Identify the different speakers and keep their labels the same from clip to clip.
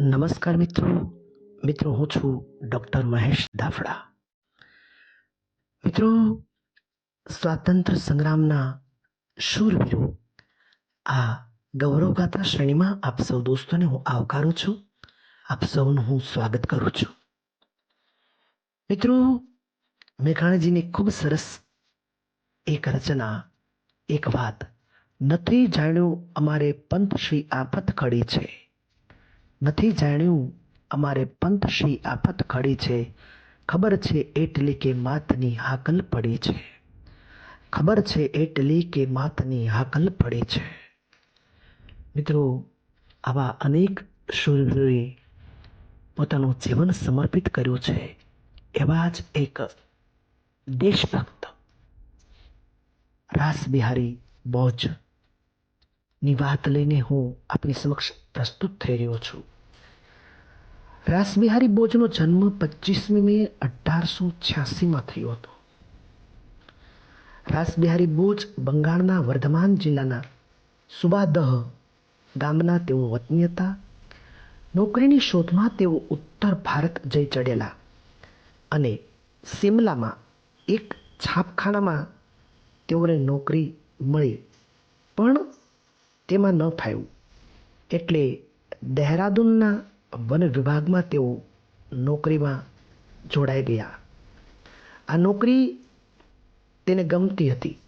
Speaker 1: નમસ્કાર મિત્રો. મિત્રો, હું છું ડૉક્ટર મહેશ દાફડા. મિત્રો સ્વાતંત્ર્ય સંગ્રામના શૂરવીરો આ ગૌરવગાથા શ્રેણીમાં આપ સૌ દોસ્તોને હું આવકારું છું. આપ સૌનું હું સ્વાગત કરું છું. મિત્રો, મેઘાણીજીની ખૂબ સરસ એક રચના, એક વાત નથી જાણ્યું અમારે પંથ શ્રી આફત ખડી છે. નથી જાણ્યું. અમારે પંથ શ્રી આફત ખડી છે. ખબર છે એટલી કે માતની હાકલ પડી છે. ખબર છે એટલી કે માતની હાકલ પડી છે. મિત્રો, આવા અનેક શૂરવીરોએ પોતાનું જીવન સમર્પિત કર્યું છે. એવા જ એક દેશભક્ત, રાસબિહારી બોજની વાત લઈને હું આપની સમક્ષ પ્રસ્તુત થઈ રહ્યો છું. રાસબિહારી બોજનો જન્મ પચીસમી મે અઢારસો છ્યાસીમાં થયો હતો. રાસબિહારી બોજ બંગાળના વર્ધમાન જિલ્લાના સુબાદહ ગામના તેઓ વતની હતા. નોકરીની શોધમાં તેઓ ઉત્તર ભારત જઈ ચડેલા અને સિમલામાં એક છાપખાનામાં તેઓને નોકરી મળી, પણ તેમાં ન ફાવ્યું એટલે દહેરાદૂનના વન વિભાગમાં તેઓ નોકરીમાં જોડાઈ ગયા. આ નોકરી તેને ગમતી હતી,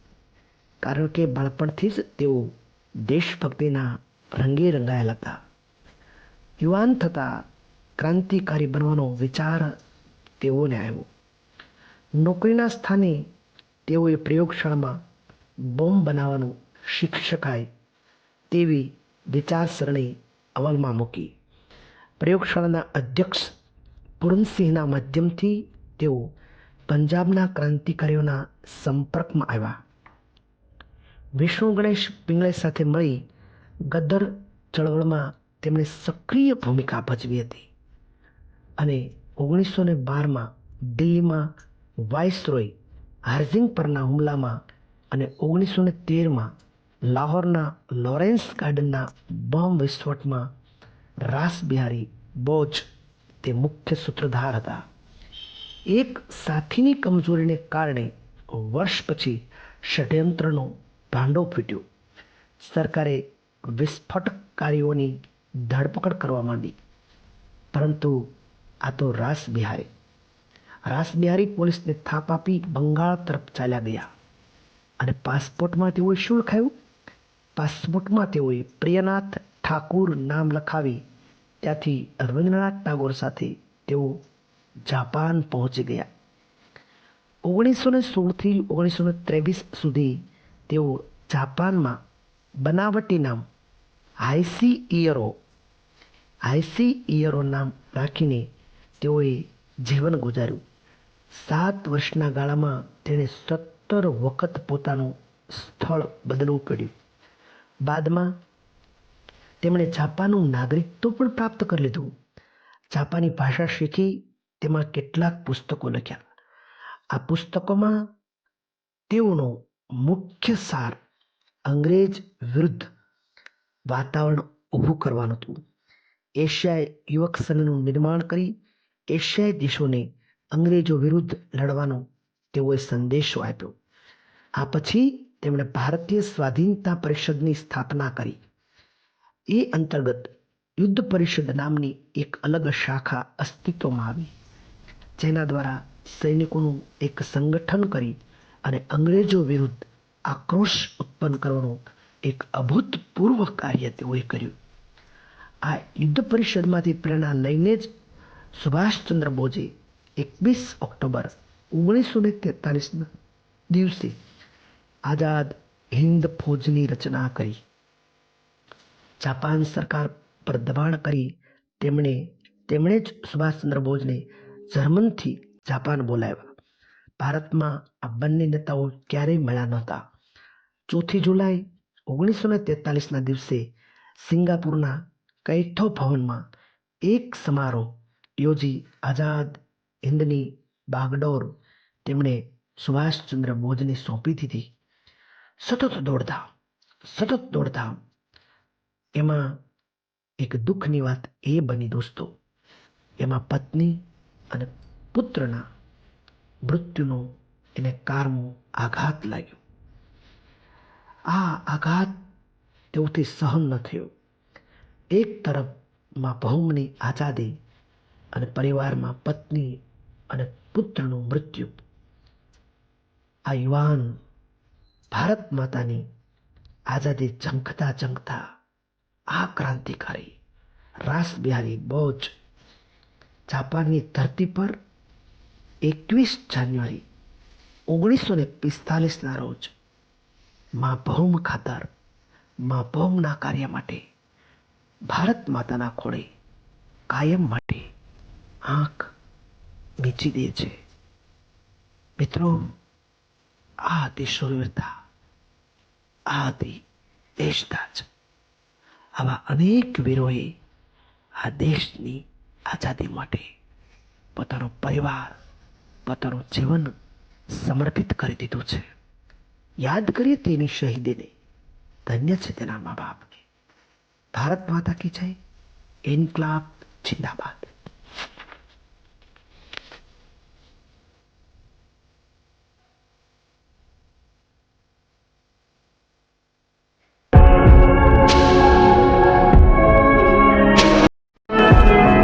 Speaker 1: કારણ કે બાળપણથી જ તેઓ દેશભક્તિના રંગે રંગાયેલા હતા. યુવાન થતાં ક્રાંતિકારી બનવાનો વિચાર તેઓને આવ્યો. નોકરીના સ્થાને તેઓએ પ્રયોગશાળામાં બોમ્બ બનાવવાનું શીખી શકાય તેવી વિચારસરણી અમલમાં મૂકી. પ્રયોગશાળાના અધ્યક્ષ પૂરનસિંહના માધ્યમથી તેઓ પંજાબના ક્રાંતિકારીઓના સંપર્કમાં આવ્યા. વિષ્ણુ ગણેશ પિંગળે સાથે મળી ગદર ચળવળમાં તેમણે સક્રિય ભૂમિકા ભજવી હતી અને ઓગણીસો ને બારમાં દિલ્હીમાં વાઇસરોય હાર્ઝિંગ પરના હુમલામાં અને ઓગણીસો ને તેરમાં લાહોરના લોરેન્સ ગાર્ડનના બોમ્બ વિસ્ફોટમાં રાસબિહારી બોચ તે મુખ્ય સૂત્રધાર હતા. એક સાથીની કમજોરીને કારણે વર્ષ પછી ષડયંત્રનો ભાંડો ફૂટ્યો. સરકારે વિસ્ફોટકારીઓની ધરપકડ કરવા માંડી. પરંતુ આ તો રાસબિહારી. રાસબિહારી પોલીસને થાપ આપી બંગાળ તરફ ચાલ્યા ગયા. અને પાસપોર્ટમાં તેઓએ શું લખાયું? પાસપોર્ટમાં તેઓએ પ્રિયનાથ ઠાકુર નામ લખાવી ત્યાંથી રવિન્દ્રનાથ ટાગોર સાથે તેઓ જાપાન પહોંચી ગયા. ઓગણીસો ને સોળથી ઓગણીસો ને ત્રેવીસ સુધી તેઓ જાપાનમાં બનાવટી નામ હાઈસી ઇયરો હાઈસી ઇયરો નામ રાખીને તેઓએ જીવન ગુજાર્યું. સાત વર્ષના ગાળામાં તેણે સત્તર વખત પોતાનું સ્થળ બદલવું પડ્યું. બાદમાં તેમણે જાપાનનું નાગરિકત્વ પણ પ્રાપ્ત કરી લીધું. જાપાની ભાષા શીખી તેમાં કેટલાક પુસ્તકો લખ્યા. આ પુસ્તકોમાં તેઓનો મુખ્ય સાર અંગ્રેજ વિરુદ્ધ વાતાવરણ ઊભું કરવાનું હતું. એશિયાએ યુવક સંઘનું નિર્માણ કરી એશિયાઈ દેશોને અંગ્રેજો વિરુદ્ધ લડવાનો તેઓએ સંદેશો આપ્યો. આ પછી તેમણે ભારતીય સ્વાધીનતા પરિષદની સ્થાપના કરી. એ અંતર્ગત યુદ્ધ પરિષદ નામની એક અલગ શાખા અસ્તિત્વમાં આવી. જેના દ્વારા સૈનિકોનું એક સંગઠન કરી અને અંગ્રેજો વિરુદ્ધ આક્રોશ ઉત્પન્ન કરવાનું એક અભૂતપૂર્વ કાર્ય તેઓએ કર્યું. આ યુદ્ધ પરિષદમાંથી પ્રેરણા લઈને જ સુભાષચંદ્ર બોઝે એકવીસ ઓક્ટોબર ઓગણીસો ને તેતાલીસના દિવસે આઝાદ હિન્દ ફૌજની રચના કરી. જાપાન સરકાર પર દબાણ કરી તેમણે તેમણે જ સુભાષચંદ્ર બોઝને જર્મનથી જાપાન બોલાવ્યા. ભારતમાં આ બંને નેતાઓ ક્યારેય મળ્યા નહોતા. ચોથી જુલાઈ ઓગણીસો ને તેતાલીસના દિવસે સિંગાપુરના કૈથો ભવનમાં એક સમારોહ યોજી આઝાદ હિન્દની બાગડોર તેમણે સુભાષચંદ્ર બોઝને સોંપી દીધી. સતત દોડધામ સતત દોડધામ એમાં એક દુઃખની વાત એ બની દોસ્તો, એમાં પત્ની અને પુત્રના મૃત્યુનો એને કારમો આઘાત લાગ્યો. આ આઘાત તેઓથી સહન ન થયો. એક તરફમાં ભૌમની આઝાદી અને પરિવારમાં પત્ની અને પુત્રનું મૃત્યુ. આ યુવાન ભારત માતાની આઝાદી ઝંખતા ઝંખતા આ ક્રાંતિકારી રાસ બિહારી બોજ, જાપાનની ધરતી પર એકવીસ જાન્યુઆરી ઓગણીસો ને પિસ્તાલીસના રોજ મા ભૌમ ખાતર, મા ભૌમના કાર્ય માટે ભારત માતાના ખોળે કાયમ માટે આંખ મીચી દે છે. મિત્રો, આ હતી શૂરવીરતા આ હતી દેશદાજ આવા અનેક વીરોએ આ દેશની આઝાદી માટે પોતાનો પરિવાર, પોતાનું જીવન સમર્પિત કરી દીધું છે. યાદ કરીએ તેની શહીદીને. ધન્ય છે તેના મા બાપને. ભારત માતા કી જય. ઇન્કલાબ જિંદાબાદ.